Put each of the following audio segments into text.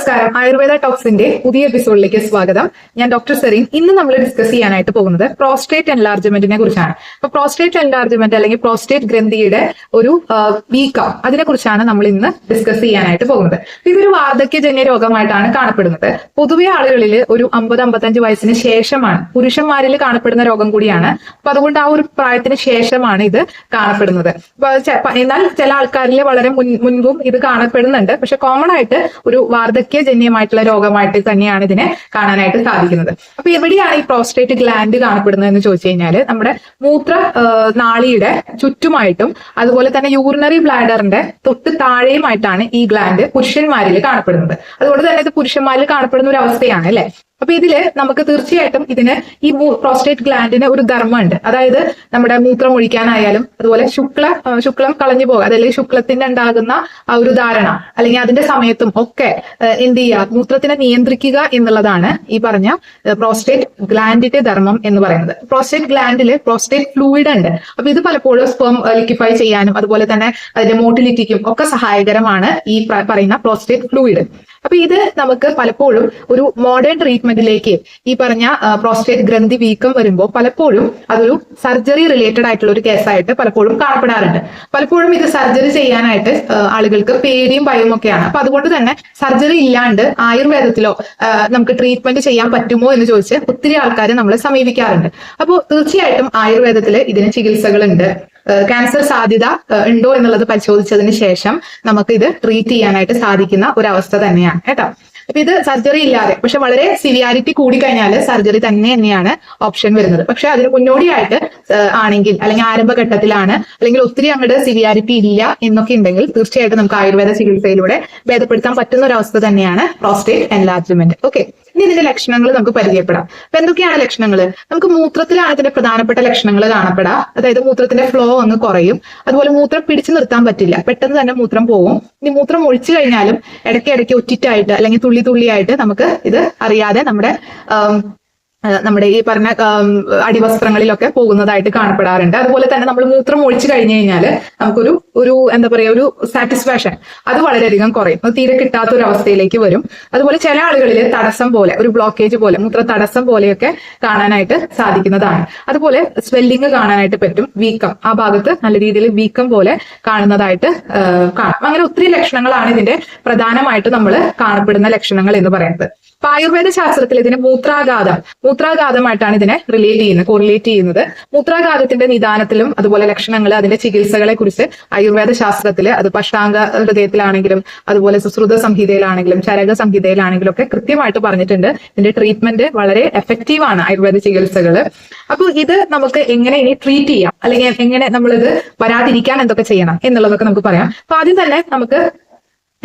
നമസ്കാരം. ആയുർവേദ ടോക്സിന്റെ പുതിയ എപ്പിസോഡിലേക്ക് സ്വാഗതം. ഞാൻ ഡോക്ടർ സെറീൻ. ഇന്ന് നമ്മൾ ഡിസ്കസ് ചെയ്യാനായിട്ട് പോകുന്നത് പ്രോസ്റ്റേറ്റ് എൻലാർജ്മെന്റിനെ കുറിച്ചാണ്. അപ്പൊ പ്രോസ്റ്റേറ്റ് എൻലാർജ്മെന്റ് അല്ലെങ്കിൽ പ്രോസ്റ്റേറ്റ് ഗ്രന്ഥിയുടെ ഒരു വീക്കം അതിനെ കുറിച്ചാണ് നമ്മൾ ഇന്ന് ഡിസ്കസ് ചെയ്യാനായിട്ട് പോകുന്നത്. ഇതൊരു വാർദ്ധക്യജന്യ രോഗമായിട്ടാണ് കാണപ്പെടുന്നത്. പൊതുവെ ആളുകളിൽ ഒരു അമ്പത് അമ്പത്തഞ്ച് വയസ്സിന് ശേഷമാണ് പുരുഷന്മാരിൽ കാണപ്പെടുന്ന രോഗം കൂടിയാണ്. അപ്പൊ അതുകൊണ്ട് ആ ഒരു പ്രായത്തിന് ശേഷമാണ് ഇത് കാണപ്പെടുന്നത്. എന്നാൽ ചില ആൾക്കാരിൽ വളരെ മുൻ മുൻപും ഇത് കാണപ്പെടുന്നുണ്ട്. പക്ഷെ കോമൺ ആയിട്ട് ഒരു വാർദ്ധക്യജന്യമായിട്ടുള്ള രോഗമായിട്ട് തന്നെയാണ് ഇതിനെ കാണാനായിട്ട് സാധിക്കുന്നത്. അപ്പൊ എവിടെയാണ് ഈ പ്രോസ്റ്റേറ്റ് ഗ്ലാൻഡ് കാണപ്പെടുന്നത് എന്ന് ചോദിച്ചു കഴിഞ്ഞാൽ നമ്മുടെ മൂത്ര നാളിയുടെ ചുറ്റുമായിട്ടും അതുപോലെ തന്നെ യൂറിനറി ബ്ലാഡറിന്റെ തൊട്ട് താഴെയുമായിട്ടാണ് ഈ ഗ്ലാൻഡ് പുരുഷന്മാരിൽ കാണപ്പെടുന്നത്. അതുകൊണ്ട് തന്നെ ഇത് പുരുഷന്മാരിൽ കാണപ്പെടുന്ന ഒരു അവസ്ഥയാണ് അല്ലെ? അപ്പൊ ഇതിൽ നമുക്ക് തീർച്ചയായിട്ടും ഇതിന് ഈ പ്രോസ്റ്റേറ്റ് ഗ്ലാൻഡിന് ഒരു ധർമ്മമുണ്ട്. അതായത് നമ്മുടെ മൂത്രം ഒഴിക്കാനായാലും അതുപോലെ ശുക്ല ശുക്ലം കളഞ്ഞു പോകുക അതല്ലെങ്കിൽ ശുക്ലത്തിന്റെ ഉണ്ടാകുന്ന ആ ഒരു ധാരണ. അല്ലെങ്കിൽ അതിന്റെ സമയത്തും ഒക്കെ എന്ത് ചെയ്യുക? മൂത്രത്തിനെ നിയന്ത്രിക്കുക എന്നുള്ളതാണ് ഈ പറഞ്ഞ പ്രോസ്റ്റേറ്റ് ഗ്ലാൻഡിന്റെ ധർമ്മം എന്ന് പറയുന്നത്. പ്രോസ്റ്റേറ്റ് ഗ്ലാൻഡിൽ പ്രോസ്റ്റേറ്റ് ഫ്ലൂയിഡ് ഉണ്ട്. അപ്പൊ ഇത് പലപ്പോഴും സ്പേം ലിക്വിഫൈ ചെയ്യാനും അതുപോലെ തന്നെ അതിന്റെ മോട്ടിലിറ്റിക്കും ഒക്കെ സഹായകരമാണ് ഈ പറയുന്ന പ്രോസ്റ്റേറ്റ് ഫ്ലൂയിഡ് അപ്പൊ ഇത് നമുക്ക് പലപ്പോഴും ഒരു മോഡേൺ ട്രീറ്റ്മെന്റിലേക്ക് ഈ പറഞ്ഞ പ്രോസ്റ്റേറ്റ് ഗ്രന്ഥി വീക്കം വരുമ്പോൾ പലപ്പോഴും അതൊരു സർജറി റിലേറ്റഡ് ആയിട്ടുള്ള ഒരു കേസായിട്ട് പലപ്പോഴും കാണപ്പെടാറുണ്ട്. പലപ്പോഴും ഇത് സർജറി ചെയ്യാനായിട്ട് ആളുകൾക്ക് പേടിയും ഭയവും ഒക്കെയാണ്. അപ്പൊ അതുകൊണ്ട് തന്നെ സർജറി ഇല്ലാണ്ട് ആയുർവേദത്തിലോ നമുക്ക് ട്രീറ്റ്മെന്റ് ചെയ്യാൻ പറ്റുമോ എന്ന് ചോദിച്ച് ഒത്തിരി ആൾക്കാരെ നമ്മളെ സമീപിക്കാറുണ്ട്. അപ്പോൾ തീർച്ചയായിട്ടും ആയുർവേദത്തിൽ ഇതിന് ചികിത്സകളുണ്ട്. ക്യാൻസർ സാധ്യത ഉണ്ടോ എന്നുള്ളത് പരിശോധിച്ചതിന് ശേഷം നമുക്ക് ഇത് ട്രീറ്റ് ചെയ്യാനായിട്ട് സാധിക്കുന്ന ഒരു അവസ്ഥ തന്നെയാണ് കേട്ടോ. അപ്പൊ ഇത് സർജറി ഇല്ലാതെ പക്ഷെ വളരെ സിവിയാരിറ്റി കൂടിക്കഴിഞ്ഞാൽ സർജറി തന്നെ തന്നെയാണ് ഓപ്ഷൻ വരുന്നത്. പക്ഷെ അതിന് മുന്നോടിയായിട്ട് ആണെങ്കിൽ അല്ലെങ്കിൽ ആരംഭഘട്ടത്തിലാണ് അല്ലെങ്കിൽ ഒത്തിരി അങ്ങോട്ട് സിവിയാരിറ്റി ഇല്ല എന്നൊക്കെ ഉണ്ടെങ്കിൽ തീർച്ചയായിട്ടും നമുക്ക് ആയുർവേദ ചികിത്സയിലൂടെ ഭേദപ്പെടുത്താൻ പറ്റുന്ന ഒരു അവസ്ഥ തന്നെയാണ് പ്രോസ്റ്റേറ്റ് എൻലാർജ്മെന്റ് ഓക്കെ ഇനി ഇതിന്റെ ലക്ഷണങ്ങൾ നമുക്ക് പരിചയപ്പെടാം. അപ്പൊ എന്തൊക്കെയാണ് ലക്ഷണങ്ങൾ നമുക്ക് മൂത്രത്തിലാണ് ഇതിന്റെ പ്രധാനപ്പെട്ട ലക്ഷണങ്ങൾ കാണപ്പെടാം. അതായത് മൂത്രത്തിന്റെ ഫ്ലോ ഒന്ന് കുറയും. അതുപോലെ മൂത്രം പിടിച്ചു നിർത്താൻ പറ്റില്ല. പെട്ടെന്ന് തന്നെ മൂത്രം പോകും ഇനി മൂത്രം ഒഴിച്ചു കഴിഞ്ഞാലും ഇടയ്ക്ക് ഇടയ്ക്ക് ഒറ്റിറ്റായിട്ട് അല്ലെങ്കിൽ തുള്ളി തുള്ളിയായിട്ട് നമുക്ക് ഇത് അറിയാതെ നമ്മുടെ നമ്മുടെ ഈ പറഞ്ഞ അടിവസ്ത്രങ്ങളിലൊക്കെ പോകുന്നതായിട്ട് കാണപ്പെടാറുണ്ട്. അതുപോലെ തന്നെ നമ്മൾ മൂത്രം ഒഴിച്ചു കഴിഞ്ഞു കഴിഞ്ഞാൽ നമുക്കൊരു ഒരു എന്താ പറയുക ഒരു സാറ്റിസ്ഫാക്ഷൻ അത് വളരെയധികം കുറയും. അത് തീരെ കിട്ടാത്ത ഒരു അവസ്ഥയിലേക്ക് വരും. അതുപോലെ ചില ആളുകളിൽ തടസ്സം പോലെ ഒരു ബ്ലോക്കേജ് പോലെ മൂത്ര തടസ്സം പോലെയൊക്കെ കാണാനായിട്ട് സാധിക്കുന്നതാണ്. അതുപോലെ സ്വെല്ലിങ് കാണാനായിട്ട് പറ്റും വീക്കം. ആ ഭാഗത്ത് നല്ല രീതിയിൽ വീക്കം പോലെ കാണുന്നതായിട്ട് കാണാം. അങ്ങനെ ഒത്തിരി ലക്ഷണങ്ങളാണ് ഇതിന്റെ പ്രധാനമായിട്ട് നമ്മൾ കാണപ്പെടുന്ന ലക്ഷണങ്ങൾ എന്ന് പറയുന്നത്. ആയുർവേദ ശാസ്ത്രത്തിൽ ഇതിന് മൂത്രാഘാതം മൂത്രാഘാതമായിട്ടാണ് ഇതിനെ റിലേറ്റ് ചെയ്യുന്നത് കോറിലേറ്റ് ചെയ്യുന്നത്. മൂത്രാഘാതത്തിന്റെ നിദാനത്തിലും അതുപോലെ ലക്ഷണങ്ങൾ അതിന്റെ ചികിത്സകളെ കുറിച്ച് ആയുർവേദ ശാസ്ത്രത്തിൽ അത് പഷ്ടാംഗ ഹൃദയത്തിലാണെങ്കിലും അതുപോലെ സുശ്രുത സംഹിതയിലാണെങ്കിലും ചരക സംഹിതയിലാണെങ്കിലും ഒക്കെ കൃത്യമായിട്ട് പറഞ്ഞിട്ടുണ്ട്. ഇതിന്റെ ട്രീറ്റ്മെന്റ് വളരെ എഫക്റ്റീവ് ആണ് ആയുർവേദ ചികിത്സകൾ അപ്പോൾ ഇത് നമുക്ക് എങ്ങനെ ഇനി ട്രീറ്റ് ചെയ്യാം? അല്ലെങ്കിൽ എങ്ങനെ നമ്മളിത് വരാതിരിക്കാൻ എന്തൊക്കെ ചെയ്യണം എന്നുള്ളതൊക്കെ നമുക്ക് പറയാം. അപ്പൊ ആദ്യം തന്നെ നമുക്ക്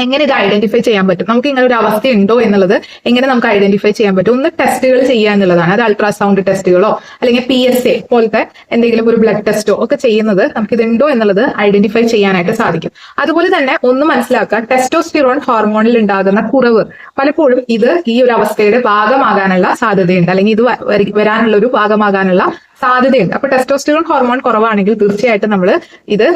എങ്ങനെ ഇത് ഐഡന്റിഫൈ ചെയ്യാൻ പറ്റും? നമുക്ക് ഇങ്ങനെ ഒരു അവസ്ഥ ഉണ്ടോ എന്നുള്ളത് എങ്ങനെ നമുക്ക് ഐഡന്റിഫൈ ചെയ്യാൻ പറ്റും? ഒന്ന് ടെസ്റ്റുകൾ ചെയ്യുക എന്നുള്ളതാണ്. അത് അൾട്രാസൗണ്ട് ടെസ്റ്റുകളോ അല്ലെങ്കിൽ പി എസ് എ പോലത്തെ എന്തെങ്കിലും ഒരു ബ്ലഡ് ടെസ്റ്റോ ഒക്കെ ചെയ്യുന്നത് നമുക്ക് ഇതുണ്ടോ എന്നുള്ളത് ഐഡന്റിഫൈ ചെയ്യാനായിട്ട് സാധിക്കും. അതുപോലെ തന്നെ ഒന്ന് മനസ്സിലാക്കുക ടെസ്റ്റോസ്റ്റിറോൺ ഹോർമോണിൽ ഉണ്ടാകുന്ന കുറവ്. പലപ്പോഴും ഇത് ഈ ഒരു അവസ്ഥയുടെ ഭാഗമാകാനുള്ള സാധ്യതയുണ്ട്. അല്ലെങ്കിൽ ഇത് വരാനുള്ള ഒരു ഭാഗമാകാനുള്ള സാധ്യതയുണ്ട്. അപ്പൊ ടെസ്റ്റോസ്റ്റിറോൺ ഹോർമോൺ കുറവാണെങ്കിൽ തീർച്ചയായിട്ടും നമ്മൾ ഇത്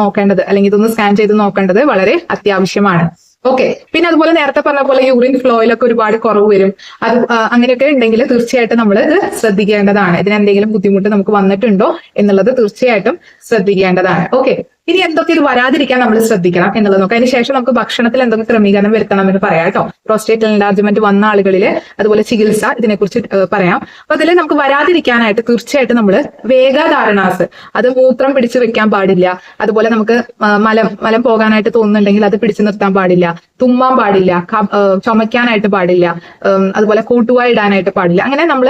നോക്കേണ്ടത് അല്ലെങ്കിൽ ഇതൊന്ന് സ്കാൻ ചെയ്ത് നോക്കേണ്ടത് വളരെ അത്യാവശ്യമാണ്. ഓക്കെ പിന്നെ അതുപോലെ നേരത്തെ പറഞ്ഞ പോലെ യൂറിൻ ഫ്ലോയിലൊക്കെ ഒരുപാട് കുറവ് വരും. അത് അങ്ങനെയൊക്കെ ഉണ്ടെങ്കിൽ തീർച്ചയായിട്ടും നമ്മൾ ഇത് ശ്രദ്ധിക്കേണ്ടതാണ്. ഇതിന് എന്തെങ്കിലും ബുദ്ധിമുട്ട് നമുക്ക് വന്നിട്ടുണ്ടോ എന്നുള്ളത് തീർച്ചയായിട്ടും ശ്രദ്ധിക്കേണ്ടതാണ്. ഓക്കെ ഇനി എന്തൊക്കെ ഇത് വരാതിരിക്കാൻ നമ്മൾ ശ്രദ്ധിക്കണം എന്നുള്ളത് നോക്കാം. അതിന് ശേഷം നമുക്ക് ഭക്ഷണത്തിൽ എന്തൊക്കെ ക്രമീകരണം വരുത്തണം എന്ന് പറയാം കേട്ടോ. പ്രോസ്റ്റേറ്റ് എൻലാർജ്മെന്റ് വന്ന ആളുകളിൽ അതുപോലെ ചികിത്സ ഇതിനെക്കുറിച്ച് പറയാം. അപ്പൊ അതിൽ നമുക്ക് വരാതിരിക്കാനായിട്ട് തീർച്ചയായിട്ടും നമ്മൾ വേഗധാരണാസ് അത് മൂത്രം പിടിച്ചു വെക്കാൻ പാടില്ല. അതുപോലെ നമുക്ക് മലം മലം പോകാനായിട്ട് തോന്നുന്നുണ്ടെങ്കിൽ അത് പിടിച്ചു നിർത്താൻ പാടില്ല. തുമ്മാൻ പാടില്ല ചുമയ്ക്കാനായിട്ട് പാടില്ല അതുപോലെ കൂട്ടുവായി ഇടാനായിട്ട് പാടില്ല. അങ്ങനെ നമ്മൾ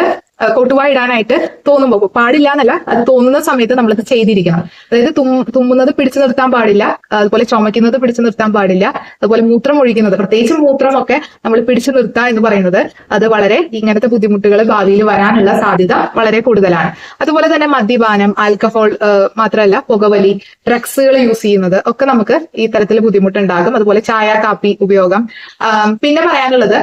കൊട്ടുവായി ഇടാനായിട്ട് തോന്നുമ്പോൾ പാടില്ല എന്നല്ല അത് തോന്നുന്ന സമയത്ത് നമ്മളത് ചെയ്തിരിക്കണം. അതായത് തുമ്മുന്നത് പിടിച്ചു നിർത്താൻ പാടില്ല അതുപോലെ ചുമയ്ക്കുന്നത് പിടിച്ചു നിർത്താൻ പാടില്ല അതുപോലെ മൂത്രം ഒഴിക്കുന്നത് പ്രത്യേകിച്ച് മൂത്രമൊക്കെ നമ്മൾ പിടിച്ചു നിർത്തുക എന്ന് പറയുന്നത് അത് വളരെ ഇങ്ങനത്തെ ബുദ്ധിമുട്ടുകൾ ഭാവിയിൽ വരാനുള്ള സാധ്യത വളരെ കൂടുതലാണ്. അതുപോലെ തന്നെ മദ്യപാനം ആൽക്കഹോൾ മാത്രമല്ല പുകവലി ഡ്രഗ്സുകൾ യൂസ് ചെയ്യുന്നത് ഒക്കെ നമുക്ക് ഈ തരത്തിൽ ബുദ്ധിമുട്ടുണ്ടാകും. അതുപോലെ ചായ കാപ്പി ഉപയോഗം. പിന്നെ പറയാനുള്ളത്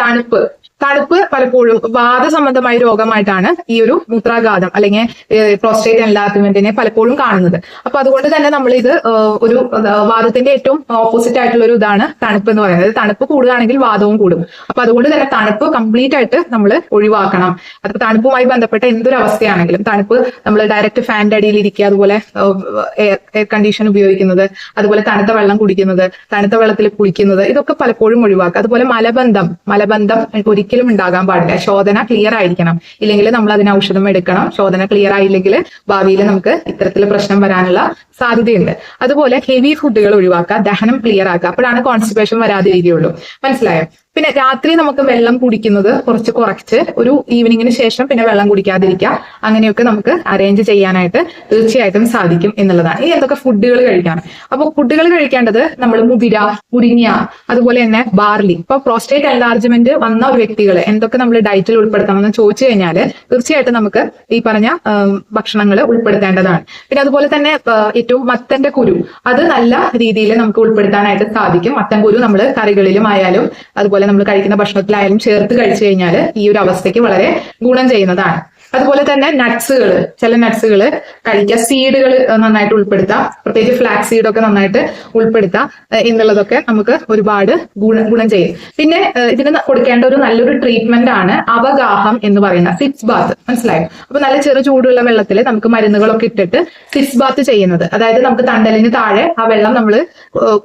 തണുപ്പ്. തണുപ്പ് പലപ്പോഴും വാദ വാദസംബന്ധമായ രോഗമായിട്ടാണ് ഈ ഒരു മൂത്രാഘാതം അല്ലെങ്കിൽ പ്രോസ്റ്റേറ്റ് എൻലാർജ്മെന്റിനെ പലപ്പോഴും കാണുന്നത്. അപ്പൊ അതുകൊണ്ട് തന്നെ നമ്മൾ ഇത് ഒരു വാദത്തിന്റെ ഏറ്റവും ഓപ്പോസിറ്റ് ആയിട്ടുള്ള ഒരു ഇതാണ് തണുപ്പ് എന്ന് പറയുന്നത്. തണുപ്പ് കൂടുകയാണെങ്കിൽ വാദവും കൂടും. അപ്പൊ അതുകൊണ്ട് തന്നെ തണുപ്പ് കംപ്ലീറ്റ് ആയിട്ട് നമ്മൾ ഒഴിവാക്കണം. അത് തണുപ്പുമായി ബന്ധപ്പെട്ട എന്തൊരു അവസ്ഥയാണെങ്കിലും തണുപ്പ് നമ്മൾ ഡയറക്റ്റ് ഫാന്റെ അടിയിൽ ഇരിക്കുക അതുപോലെ എയർ എയർ കണ്ടീഷൻ ഉപയോഗിക്കുന്നത് അതുപോലെ തണുത്ത വെള്ളം കുടിക്കുന്നത് തണുത്ത വെള്ളത്തിൽ കുളിക്കുന്നത് ഇതൊക്കെ പലപ്പോഴും ഒഴിവാക്കുക. അതുപോലെ മലബന്ധം മലബന്ധം ഒരിക്കലും ഉണ്ടാകാൻ പാടില്ല. ശോധന ക്ലിയർ ആയിരിക്കണം. ഇല്ലെങ്കിൽ നമ്മൾ അതിന് ഔഷധം എടുക്കണം. ശോധന ക്ലിയർ ആയില്ലെങ്കിൽ ഭാവിയിൽ നമുക്ക് ഇത്തരത്തിൽ പ്രശ്നം വരാനുള്ള സാധ്യതയുണ്ട്. അതുപോലെ ഹെവി ഫുഡുകൾ ഒഴിവാക്കുക ദഹനം ക്ലിയർ ആക്കുക. അപ്പോഴാണ് കോൺസ്റ്റിപ്പേഷൻ വരാതിരിക്കുകയുള്ളൂ. മനസ്സിലായോ? പിന്നെ രാത്രി നമുക്ക് വെള്ളം കുടിക്കുന്നത് കുറച്ച് കുറച്ച് ഒരു ഈവനിങ്ങിന് ശേഷം പിന്നെ വെള്ളം കുടിക്കാതിരിക്കുക. അങ്ങനെയൊക്കെ നമുക്ക് അറേഞ്ച് ചെയ്യാനായിട്ട് തീർച്ചയായിട്ടും സാധിക്കും എന്നുള്ളതാണ്. ഇനി എന്തൊക്കെ ഫുഡുകൾ കഴിക്കാണ്? അപ്പോൾ ഫുഡുകൾ കഴിക്കേണ്ടത് നമ്മൾ മുതിര മുരിങ്ങ അതുപോലെ തന്നെ ബാർലി ഇപ്പൊ പ്രോസ്റ്റേറ്റ് എൻലാർജ്മെന്റ് വന്ന ഒരു വ്യക്തികൾ എന്തൊക്കെ നമ്മൾ ഡയറ്റിൽ ഉൾപ്പെടുത്തണം എന്ന് ചോദിച്ചു കഴിഞ്ഞാൽ തീർച്ചയായിട്ടും നമുക്ക് ഈ പറഞ്ഞ ഭക്ഷണങ്ങൾ ഉൾപ്പെടുത്തേണ്ടതാണ്. പിന്നെ അതുപോലെ തന്നെ ഏറ്റവും മത്തന്റെ കുരു. അത് നല്ല രീതിയിൽ നമുക്ക് ഉൾപ്പെടുത്താനായിട്ട് സാധിക്കും. മത്തൻ കുരു നമ്മൾ കറികളിലും ആയാലും അതുപോലെ നമ്മൾ കഴിക്കുന്ന ഭക്ഷണത്തിലായാലും ചേർത്ത് കഴിച്ചു കഴിഞ്ഞാൽ ഈ ഒരു അവസ്ഥയ്ക്ക് വളരെ ഗുണം ചെയ്യുന്നതാണ്. അതുപോലെ തന്നെ നട്ട്സുകൾ ചില നട്ട്സുകൾ കഴിക്കുക സീഡുകൾ നന്നായിട്ട് ഉൾപ്പെടുത്താം. പ്രത്യേകിച്ച് ഫ്ലാക്സ് സീഡൊക്കെ നന്നായിട്ട് ഉൾപ്പെടുത്താം. എന്നുള്ളതൊക്കെ നമുക്ക് ഒരുപാട് ഗുണ ഗുണം ചെയ്യും. പിന്നെ ഇതിന് കൊടുക്കേണ്ട ഒരു നല്ലൊരു ട്രീറ്റ്മെന്റ് ആണ് അവഗാഹം എന്ന് പറയുന്ന സിക്സ് ബാത്ത് മനസ്സിലായോ? അപ്പൊ നല്ല ചെറു ചൂടുള്ള വെള്ളത്തിൽ നമുക്ക് മരുന്നുകളൊക്കെ ഇട്ടിട്ട് സിക്സ് ബാത്ത് ചെയ്യുന്നത്. അതായത് നമുക്ക് തണ്ടലിന് താഴെ ആ വെള്ളം നമ്മൾ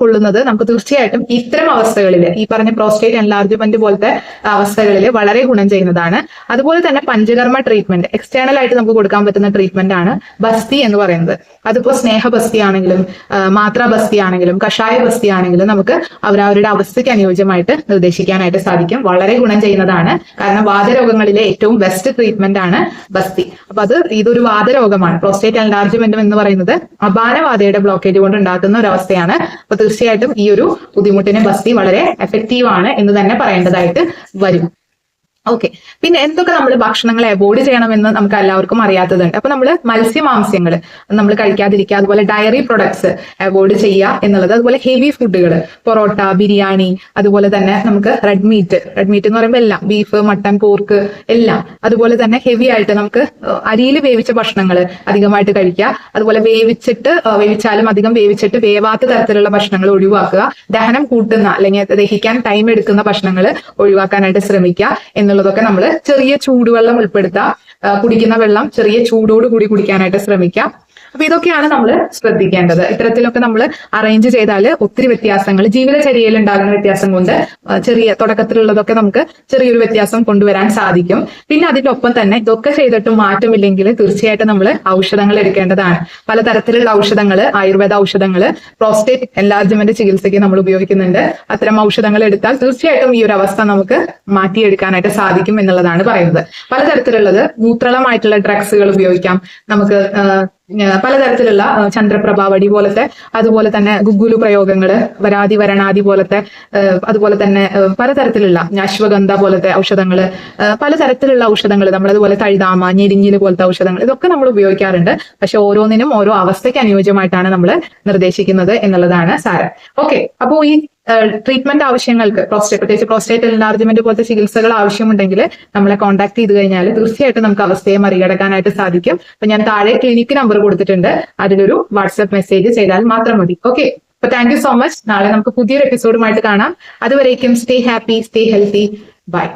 കൊള്ളുന്നത് നമുക്ക് തീർച്ചയായിട്ടും ഇത്തരം അവസ്ഥകളിൽ ഈ പറഞ്ഞ പ്രോസ്റ്റേറ്റ് എൻലാർജ്മെന്റ് പോലത്തെ അവസ്ഥകളിൽ വളരെ ഗുണം ചെയ്യുന്നതാണ്. അതുപോലെ തന്നെ പഞ്ചകർമ്മ ട്രീറ്റ്മെന്റ് എക്സ്റ്റേണൽ ആയിട്ട് നമുക്ക് കൊടുക്കാൻ പറ്റുന്ന ട്രീറ്റ്മെന്റ് ആണ് ബസ്തി എന്ന് പറയുന്നത്. അതിപ്പോ സ്നേഹ ബസ്തി ആണെങ്കിലും മാത്ര ബസ്തി ആണെങ്കിലും കഷായ ബസ്തി ആണെങ്കിലും നമുക്ക് അവരവരുടെ അവസ്ഥയ്ക്ക് അനുയോജ്യമായിട്ട് നിർദ്ദേശിക്കാനായിട്ട് സാധിക്കും. വളരെ ഗുണം ചെയ്യുന്നതാണ്. കാരണം വാദരോഗങ്ങളിലെ ഏറ്റവും ബെസ്റ്റ് ട്രീറ്റ്മെന്റ് ആണ് ബസ്തി. അപ്പൊ അത് ഇതൊരു വാദരോഗമാണ്. പ്രോസ്റ്റേറ്റ് എൻലാർജ്മെന്റ് എന്ന് പറയുന്നത് അപാനവാതയുടെ ബ്ലോക്കേജ് കൊണ്ട് ഉണ്ടാക്കുന്ന ഒരു അവസ്ഥയാണ്. അപ്പൊ തീർച്ചയായിട്ടും ഈ ഒരു ബുദ്ധിമുട്ടിനെ ബസ്തി വളരെ എഫക്റ്റീവ് ആണ് എന്ന് തന്നെ പറയേണ്ടതായിട്ട് വരും. ഓക്കെ പിന്നെ എന്തൊക്കെ നമ്മൾ ഭക്ഷണങ്ങൾ അവോയ്ഡ് ചെയ്യണമെന്ന് നമുക്ക് എല്ലാവർക്കും അറിയാത്തതുണ്ട്. അപ്പൊ നമ്മൾ മത്സ്യമാംസ്യങ്ങൾ നമ്മൾ കഴിക്കാതിരിക്കുക അതുപോലെ ഡയറി പ്രൊഡക്ട്സ് അവോയ്ഡ് ചെയ്യുക എന്നുള്ളത് അതുപോലെ ഹെവി ഫുഡുകൾ പൊറോട്ട ബിരിയാണി അതുപോലെ തന്നെ നമുക്ക് റെഡ് മീറ്റ് റെഡ് മീറ്റ് എന്ന് പറയുമ്പോൾ എല്ലാം ബീഫ് മട്ടൺ പോർക്ക് എല്ലാം. അതുപോലെ തന്നെ ഹെവി ആയിട്ട് നമുക്ക് അരിയിൽ വേവിച്ച ഭക്ഷണങ്ങൾ അധികമായിട്ട് കഴിക്കുക. അതുപോലെ വേവിച്ചിട്ട് വേവിച്ചാലും അധികം വേവിച്ചിട്ട് വേവാത്ത തരത്തിലുള്ള ഭക്ഷണങ്ങൾ ഒഴിവാക്കുക. ദഹനം കൂട്ടുന്ന അല്ലെങ്കിൽ ദഹിക്കാൻ ടൈം എടുക്കുന്ന ഭക്ഷണങ്ങൾ ഒഴിവാക്കാനായിട്ട് ശ്രമിക്കുക എന്നുള്ളതൊക്കെ നമ്മൾ ചെറിയ ചൂടുവെള്ളം ഉൾപ്പെടുത്തുക കുടിക്കുന്ന വെള്ളം ചെറിയ ചൂടോട് കൂടി കുടിക്കാനായിട്ട് ശ്രമിക്കുക അപ്പൊ ഇതൊക്കെയാണ് നമ്മൾ ശ്രദ്ധിക്കേണ്ടത്. ഇത്തരത്തിലൊക്കെ നമ്മൾ അറേഞ്ച് ചെയ്താൽ ഒത്തിരി വ്യത്യാസങ്ങൾ ജീവിതചര്യയിൽ ഉണ്ടാകുന്ന വ്യത്യാസം കൊണ്ട് ചെറിയ തുടക്കത്തിലുള്ളതൊക്കെ നമുക്ക് ചെറിയൊരു വ്യത്യാസം കൊണ്ടുവരാൻ സാധിക്കും. പിന്നെ അതിന്റെ ഒപ്പം തന്നെ ഇതൊക്കെ ചെയ്തിട്ടും മാറ്റമില്ലെങ്കിൽ തീർച്ചയായിട്ടും നമ്മൾ ഔഷധങ്ങൾ എടുക്കേണ്ടതാണ്. പലതരത്തിലുള്ള ഔഷധങ്ങൾ ആയുർവേദ ഔഷധങ്ങൾ പ്രോസ്റ്റേറ്റ് എൻലാർജ്മെന്റ് ചികിത്സയ്ക്ക് നമ്മൾ ഉപയോഗിക്കുന്നുണ്ട്. അത്തരം ഔഷധങ്ങൾ എടുത്താൽ തീർച്ചയായിട്ടും ഈ ഒരു അവസ്ഥ നമുക്ക് മാറ്റിയെടുക്കാനായിട്ട് സാധിക്കും എന്നുള്ളതാണ് പറയുന്നത്. പലതരത്തിലുള്ളത് മൂത്രളമായിട്ടുള്ള ഡ്രഗ്സുകൾ ഉപയോഗിക്കാം. നമുക്ക് പലതരത്തിലുള്ള ചന്ദ്രപ്രഭാവടി പോലത്തെ അതുപോലെ തന്നെ ഗുഗുലു പ്രയോഗങ്ങൾ വരാതി വരണാതി പോലത്തെ അതുപോലെ തന്നെ പലതരത്തിലുള്ള അശ്വഗന്ധ പോലത്തെ ഔഷധങ്ങൾ പലതരത്തിലുള്ള ഔഷധങ്ങൾ നമ്മളതുപോലെ തഴുതാമ ഞെരിഞ്ഞിൽ പോലത്തെ ഔഷധങ്ങൾ ഇതൊക്കെ നമ്മൾ ഉപയോഗിക്കാറുണ്ട്. പക്ഷെ ഓരോന്നിനും ഓരോ അവസ്ഥയ്ക്ക് അനുയോജ്യമായിട്ടാണ് നമ്മൾ നിർദ്ദേശിക്കുന്നത് എന്നുള്ളതാണ് സാരം. ഓക്കെ അപ്പോൾ ഈ ട്രീറ്റ്മെന്റ് ആവശ്യങ്ങൾക്ക് പ്രോസ്റ്റേറ്റ് പ്രത്യേകിച്ച് പ്രോസ്റ്റേറ്റ് എൻലാർജ്മെന്റ് പോലത്തെ ചികിത്സകൾ ആവശ്യമുണ്ടെങ്കിൽ നമ്മളെ കോൺടാക്ട് ചെയ്ത് കഴിഞ്ഞാൽ തീർച്ചയായിട്ടും നമുക്ക് അവസ്ഥയെ മറികടക്കാനായിട്ട് സാധിക്കും. അപ്പൊ ഞാൻ താഴെ ക്ലിനിക്ക് നമ്പർ കൊടുത്തിട്ടുണ്ട്. അതിലൊരു വാട്സ്ആപ്പ് മെസ്സേജ് ചെയ്താൽ മാത്രം മതി. ഓക്കെ അപ്പൊ താങ്ക് യു സോ മച്ച് നാളെ നമുക്ക് പുതിയൊരു എപ്പിസോഡുമായിട്ട് കാണാം. അതുവരേക്കും stay happy stay healthy bye